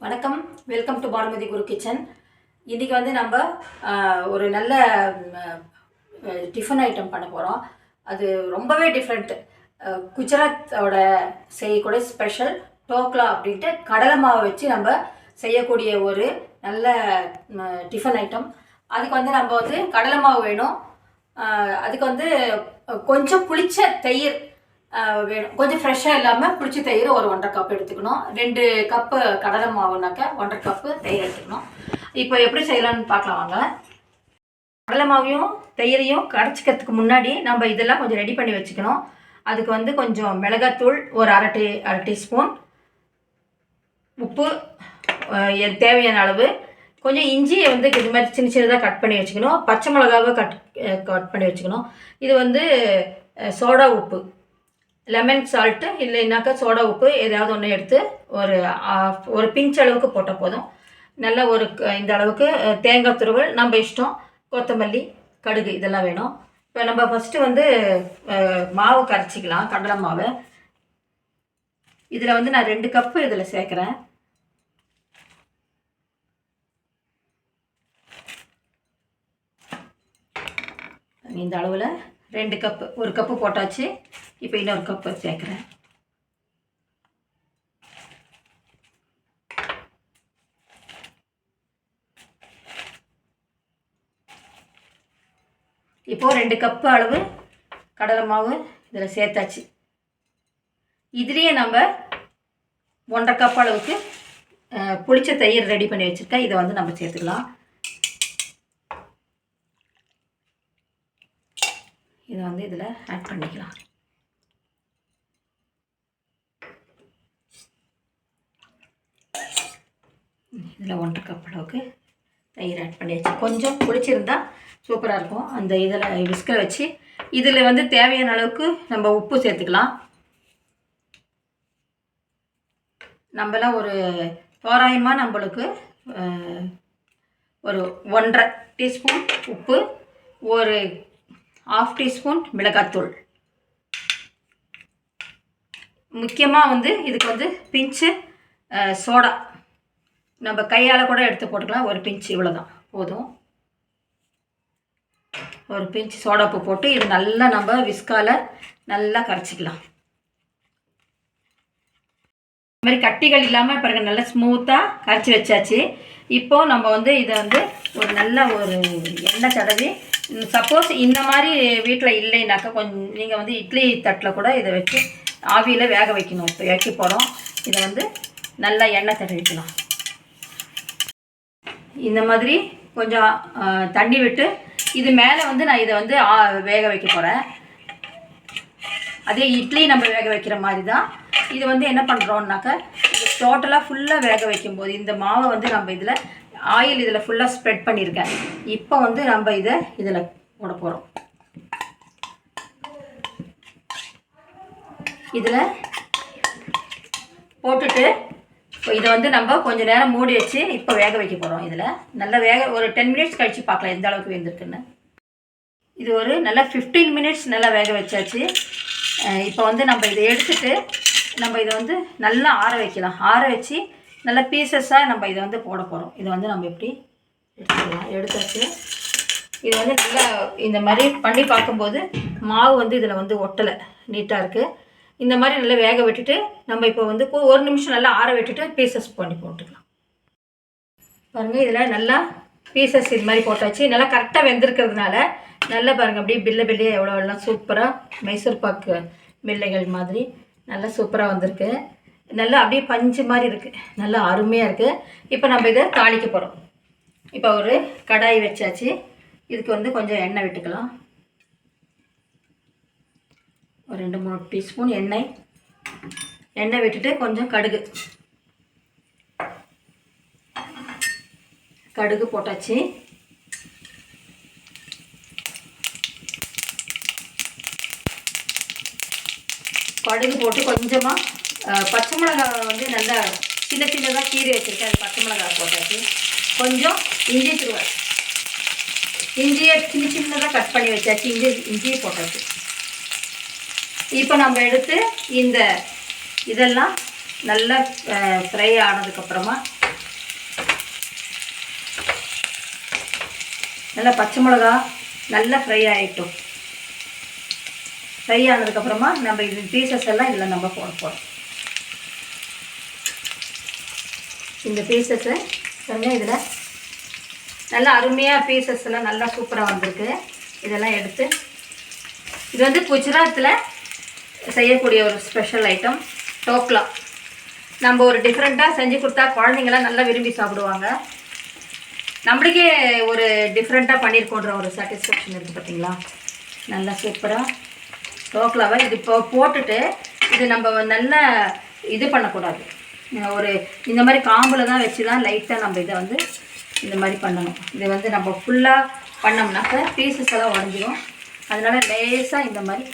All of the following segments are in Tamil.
வணக்கம். Welcome to Bhanumathi Guru kitchen இன்றைக்கி வந்து நம்ம ஒரு நல்ல டிஃபன் ஐட்டம் பண்ண போகிறோம் அது ரொம்பவே டிஃப்ரெண்ட் குஜராத்தோட செய்யக்கூடிய ஸ்பெஷல் டோக்லா அப்படின்ட்டு கடலை மாவை வச்சு நம்ம செய்யக்கூடிய ஒரு நல்ல டிஃபன் ஐட்டம் அதுக்கு வந்து நம்ம வந்து கடலை மாவு வேணும். அதுக்கு வந்து கொஞ்சம் புளிச்ச தயிர் வேணும். கொஞ்சம் ஃப்ரெஷ்ஷாக இல்லாமல் புளிச்ச தயிர் ஒரு ஒன்றரை கப் எடுத்துக்கணும். ரெண்டு கப்பு கடலை மாவுனாக்க ஒன்றரை கப்பு தயிர் எடுத்துக்கணும். இப்போ எப்படி செய்யலாம்னு பார்க்கலாம் வாங்க. கடலை மாவையும் தயிரையும் கரைச்சிக்கிறதுக்கு முன்னாடி நம்ம இதெல்லாம் கொஞ்சம் ரெடி பண்ணி வச்சுக்கணும். அதுக்கு வந்து கொஞ்சம் மிளகாத்தூள் ஒரு அரை டீ அரை டீஸ்பூன். உப்பு தேவையான அளவு. கொஞ்சம் இஞ்சியை வந்து இது மாதிரி சின்ன சின்னதாக கட் பண்ணி வச்சுக்கணும். பச்சை மிளகாவை கட் கட் பண்ணி வச்சுக்கணும். இது வந்து சோடா உப்பு. லெமன் சால்ட்டு இல்லைனாக்கா சோடா உப்பு ஏதாவது ஒன்று எடுத்து ஒரு ஆஃப் ஒரு பிஞ்ச் அளவுக்கு போட்டால் போதும். நல்ல ஒரு க- இந்த அளவுக்கு தேங்காய் துருவல் நம்ம இஷ்டம். கொத்தமல்லி கடுகு இதெல்லாம் வேணும். இப்போ நம்ம ஃபஸ்ட்டு வந்து மாவு கரைச்சிக்கலாம் கடலை மாவு. இதில் வந்து நான் ரெண்டு கப்பு இதில் சேர்க்குறேன். இந்த அளவில் ரெண்டு கப்பு ஒரு கப்பு போட்டாச்சு. இப்போ இன்னொரு கப்பு சேர்க்குறேன். இப்போது ரெண்டு கப்பு அளவு கடலை மாவு இதில் சேர்த்தாச்சு. இதுலேயே நம்ம ஒன்றரை கப் அளவுக்கு புளிச்ச தயிர் ரெடி பண்ணி வச்சுருக்கேன். இதை வந்து நம்ம சேர்த்துக்கலாம். இதை வந்து இதில் ஆட் பண்ணிக்கலாம். இதில் ஒன்றரை கப் அளவுக்கு தயிர் ஆட் பண்ணியாச்சு கொஞ்சம் புளிச்சிருந்தா சூப்பராக இருக்கும். அந்த இதில் விஸ்கில் வச்சு இதில் வந்து தேவையான அளவுக்கு நம்ம உப்பு சேர்த்துக்கலாம். நம்மளாம் ஒரு தோராயமாக நம்மளுக்கு ஒரு ஒன்றரை டீஸ்பூன் உப்பு ஒரு ஆஃப் டீஸ்பூன் மிளகாத்தூள் முக்கியமாக வந்து இதுக்கு வந்து பிஞ்சு சோடா நம்ம கையால் கூட எடுத்து போட்டுக்கலாம். ஒரு பிஞ்சு இவ்வளோதான் போதும். ஒரு பிஞ்சு சோடாப்பு போட்டு இது நல்லா நம்ம விஸ்கால நல்லா கரைச்சிக்கலாம். இது மாதிரி கட்டிகள் இல்லாமல் பிறகு நல்லா ஸ்மூத்தாக கரைச்சி வச்சாச்சு. இப்போ நம்ம வந்து இதை வந்து ஒரு நல்ல ஒரு எண்ணெய் தடவி சப்போஸ் இந்த மாதிரி வீட்டில் இல்லைனாக்கா கொஞ்சம் நீங்கள் வந்து இட்லி தட்டில் கூட இதை வச்சு ஆவியில் வேக வைக்கணும். இப்போ வைக்க போகிறோம் இதை வந்து நல்லா எண்ணெய் தடவிக்கலாம். இந்த மாதிரி கொஞ்சம் தண்ணி விட்டு இது மேலே வந்து நான் இதை வந்து ஆ, வேக வைக்க போகிறேன் அதே இட்லி நம்ம வேக வைக்கிற மாதிரி தான் இது வந்து என்ன பண்ணுறோம்னாக்க இது டோட்டலாக ஃபுல்லாக வேக வைக்கும்போது இந்த மாவை வந்து நம்ம இதில் ஆயில் இதில் ஃபுல்லாக ஸ்ப்ரெட் பண்ணியிருக்கேன். இப்போ வந்து நம்ம இதை இதில் போட போகிறோம் இதில் போட்டுட்டு இதை வந்து நம்ம கொஞ்சம் நேரம் மூடி வச்சு இப்போ வேக வைக்க போகிறோம் இதில். நல்லா வேக ஒரு டென் மினிட்ஸ் கழித்து பார்க்கலாம் எந்த அளவுக்கு வெந்திருக்குன்னு. இது ஒரு நல்லா ஃபிஃப்டீன் மினிட்ஸ் நல்லா வேக வச்சாச்சு. இப்போ வந்து நம்ம இதை எடுத்துட்டு நம்ம இதை வந்து நல்லா ஆற வைக்கலாம். ஆற வச்சு நல்லா பீசஸாக நம்ம இதை வந்து போட போகிறோம் இதை வந்து நம்ம எப்படி எடுத்துக்கலாம்? எடுத்தாச்சு. இது வந்து நல்லா இந்த மாதிரி பண்ணி பார்க்கும்போது மாவு வந்து இதில் வந்து ஒட்டலை. நீட்டாக இருக்குது இந்த மாதிரி நல்லா வேக விட்டுட்டு நம்ம இப்போ வந்து ஒரு நிமிஷம் நல்லா ஆற விட்டுட்டு பீசஸ் பண்ணி போட்டுக்கலாம். பாருங்கள் இதில் நல்லா பீசஸ் இது மாதிரி போட்டாச்சு. நல்லா கரெக்டாக வெந்திருக்கிறதுனால நல்லா பாருங்கள் அப்படியே பில்ல பில்லையே எவ்வளோ எல்லாம் சூப்பராக மைசூர் பாக்கு பில்லைகள் மாதிரி நல்லா சூப்பராக வந்திருக்கு. நல்லா அப்படியே பஞ்சு மாதிரி இருக்குது நல்லா அருமையாக இருக்குது இப்போ நம்ம இதை தாளிக்க போகிறோம் இப்போ ஒரு கடாய் வச்சாச்சு. இதுக்கு வந்து கொஞ்சம் எண்ணெய் விட்டுக்கலாம். ஒரு ரெண்டு மூணு டீஸ்பூன் எண்ணெய். எண்ணெய் விட்டுட்டு கொஞ்சம் கடுகு. கடுகு போட்டாச்சு. கடுகு போட்டு கொஞ்சமாக பச்சை மிளகாய் வந்து நல்லா சின்ன சின்னதாக கீறி வச்சுருக்கேன். அது பச்சை மிளகாய் போட்டாச்சு. கொஞ்சம் இஞ்சி துருவல். இஞ்சியை சின்ன சின்னதாக கட் பண்ணி வச்சாச்சு. இஞ்சி இஞ்சியை போட்டாச்சு. இப்போ நம்ம எடுத்து இந்த இதெல்லாம் நல்லா ஃப்ரை ஆனதுக்கப்புறமா நல்லா பச்சை மிளகா நல்லா ஃப்ரை ஆகிட்டோம் ஃப்ரை ஆனதுக்கப்புறமா நம்ம இது பீசஸ் எல்லாம் இதில் நம்ம போட இந்த பீசஸ்ஸை பாருங்கள் இதில் நல்லா அருமையாக பீசஸ் எல்லாம் நல்லா சூப்பராக வந்திருக்கு. இதெல்லாம் எடுத்து இது வந்து குஜராத்தில் செய்யக்கூடிய ஒரு ஸ்பெஷல் ஐட்டம் டோக்லா. நம்ம ஒரு டிஃப்ரெண்ட்டாக செஞ்சு கொடுத்தா குழந்தைங்களாம் நல்லா விரும்பி சாப்பிடுவாங்க. நம்மளுக்கே ஒரு டிஃப்ரெண்ட்டாக பண்ணியிருக்கோன்ற ஒரு சாட்டிஸ்ஃபேக்ஷன் இருக்குது பார்த்தீங்களா நல்லா சூப்பராக டோக்லாவை இது இப்போ போட்டுட்டு இது நம்ம நல்லா இது பண்ணக்கூடாது. ஒரு இந்த மாதிரி காம்பில் தான் வச்சு தான் லைட்டாக நம்ம இதை வந்து இந்த மாதிரி பண்ணணும். இது வந்து நம்ம ஃபுல்லாக பண்ணோம்னாக்க பீசஸ் எல்லாம் உடஞ்சிடும் அதனால லேசாக இந்த மாதிரி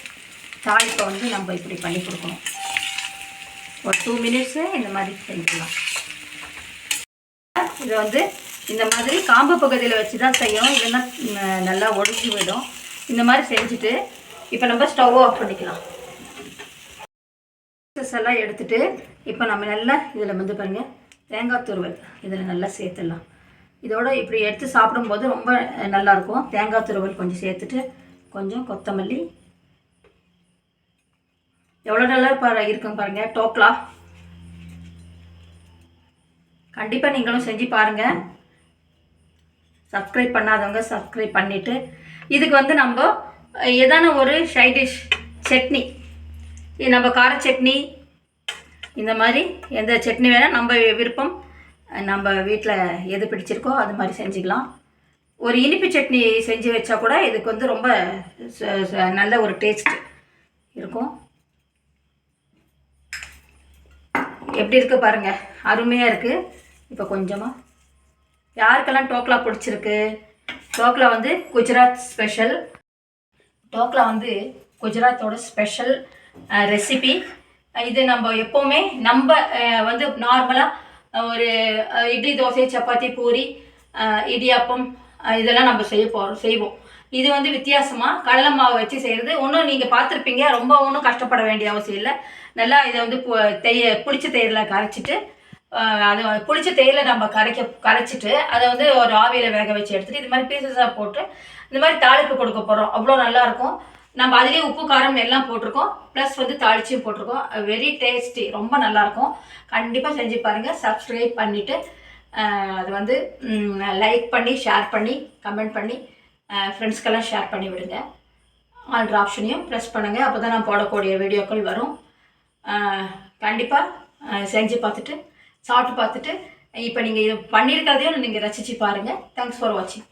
தாளிப்பை வந்து நம்ம இப்படி பண்ணி கொடுக்கணும். ஒரு டூ மினிட்ஸு இந்த மாதிரி செஞ்சுக்கலாம். இதை வந்து இந்த மாதிரி காம்பு பகுதியில் வச்சு தான் செய்யணும். இல்லைன்னா நல்லா ஒடுங்கி விடும் இந்த மாதிரி செஞ்சுட்டு இப்போ நம்ம ஸ்டவ் ஆஃப் பண்ணிக்கலாம். எல்லாம் எடுத்துட்டு இப்போ நம்ம நல்லா இதில் வந்து பாருங்கள் தேங்காய் துருவல். இதில் நல்லா சேர்த்துடலாம். இதோட இப்படி எடுத்து சாப்பிடும்போது ரொம்ப நல்லாயிருக்கும் தேங்காய் துருவல் கொஞ்சம் சேர்த்துட்டு கொஞ்சம் கொத்தமல்லி எவ்வளோ நல்லா பாரு இருக்கும் பாருங்கள் டோக்லா கண்டிப்பாக நீங்களும் செஞ்சு பாருங்கள் சப்ஸ்கிரைப் பண்ணாதவங்க சப்ஸ்கிரைப் பண்ணிவிட்டு இதுக்கு வந்து நம்ம ஏதான ஒரு ஷைடிஷ் சட்னி. இது நம்ம கார சட்னி இந்த மாதிரி எந்த சட்னி வேணால் நம்ம விருப்பம் நம்ம வீட்டில் எது பிடிச்சிருக்கோ அது மாதிரி செஞ்சுக்கலாம். ஒரு இனிப்பு சட்னி செஞ்சு வச்சா கூட இதுக்கு வந்து ரொம்ப ச- ச- நல்ல ஒரு டேஸ்ட் இருக்கும். எப்படி இருக்கு பாருங்கள் அருமையாக இருக்குது இப்போ கொஞ்சமாக யாருக்கெல்லாம் டோக்லா பிடிச்சிருக்கு? டோக்லா வந்து குஜராத் ஸ்பெஷல். டோக்லா வந்து குஜராத்தோட ஸ்பெஷல் ரெசிபி. இது நம்ம எப்போவுமே நம்ம வந்து நார்மலாக ஒரு இட்லி தோசை சப்பாத்தி பூரி இடியாப்பம் இதெல்லாம் நம்ம செய்ய போகிறோம் செய்வோம். இது வந்து வித்தியாசமாக கடலை மாவு வச்சு செய்கிறது ஒன்றும் நீங்கள் பார்த்துருப்பீங்க. ரொம்ப ஒன்றும் கஷ்டப்பட வேண்டிய அவசியம் இல்லை. நல்லா இதை வந்து பு- தெய புளிச்ச தேயில கரைச்சிட்டு அது புளிச்ச தேயில நம்ம கரைக்க கரைச்சிட்டு அதை வந்து ஒரு ஆவியில் வேக வச்சு எடுத்துகிட்டு இது மாதிரி பீசஸாக போட்டு இந்த மாதிரி தாளிப்பு கொடுக்க போகிறோம் அவ்வளோ நல்லாயிருக்கும் நம்ம அதுலேயே உப்பு காரம் எல்லாம் போட்டிருக்கோம். ப்ளஸ் வந்து தாளிச்சியும் போட்டிருக்கோம். வெரி டேஸ்டி ரொம்ப நல்லாயிருக்கும் கண்டிப்பாக செஞ்சு பாருங்கள் சப்ஸ்கிரைப் பண்ணிவிட்டு அது வந்து லைக் பண்ணி ஷேர் பண்ணி கமெண்ட் பண்ணி ஃப்ரெண்ட்ஸ்க்கெல்லாம் ஷேர் பண்ணி விடுங்க. ஆல்ட்ரு ஆப்ஷனையும் ப்ரெஸ் பண்ணுங்கள் அப்போ தான் நான் போடக்கூடிய வீடியோக்கள் வரும். கண்டிப்பாக செஞ்சு பார்த்துட்டு சாப்பிட்டு பார்த்துட்டு இப்போ நீங்கள் இது பண்ணியிருக்கிறதையும் நீங்கள் ரசித்து பாருங்கள் தேங்க்ஸ் ஃபார் வாட்சிங்